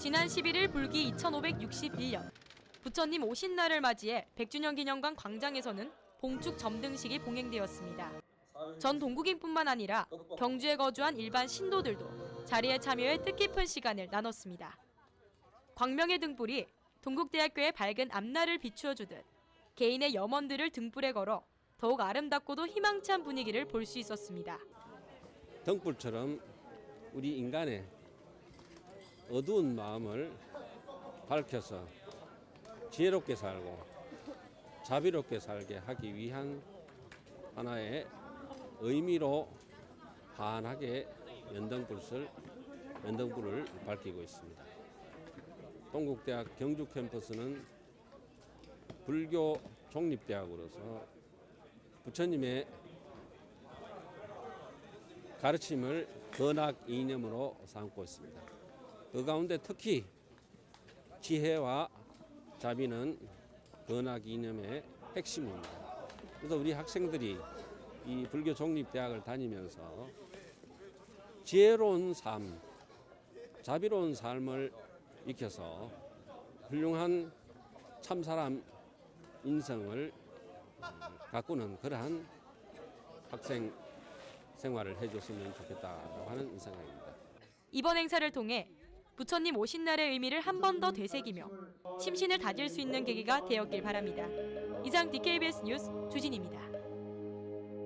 지난 11일 불기 2561년 부처님 오신 날을 맞이해 백주년 기념관 광장에서는 봉축 점등식이 봉행되었습니다. 전 동국인뿐만 아니라 경주에 거주한 일반 신도들도 자리에 참여해 뜻깊은 시간을 나눴습니다. 광명의 등불이 동국대학교의 밝은 앞날을 비추어 주듯 개인의 염원들을 등불에 걸어 더욱 아름답고도 희망찬 분위기를 볼 수 있었습니다. 등불처럼 우리 인간의 어두운 마음을 밝혀서 지혜롭게 살고 자비롭게 살게 하기 위한 하나의 의미로 환하게 연등불을 연등불을 밝히고 있습니다. 동국대학 경주 캠퍼스는 불교 종립대학으로서 부처님의 가르침을 건학 이념으로 삼고 있습니다. 그 가운데 특히 지혜와 자비는 건학 이념의 핵심입니다. 그래서 우리 학생들이 이 불교 종립대학을 다니면서 지혜로운 삶, 자비로운 삶을 익혀서 훌륭한 참사람 인성을 가꾸는 그러한 학생 생활을 해줬으면 좋겠다고 하는 생각입니다. 이번 행사를 통해 부처님 오신 날의 의미를 한 번 더 되새기며 심신을 다질 수 있는 계기가 되었길 바랍니다. 이상 DKBS 뉴스 주진입니다.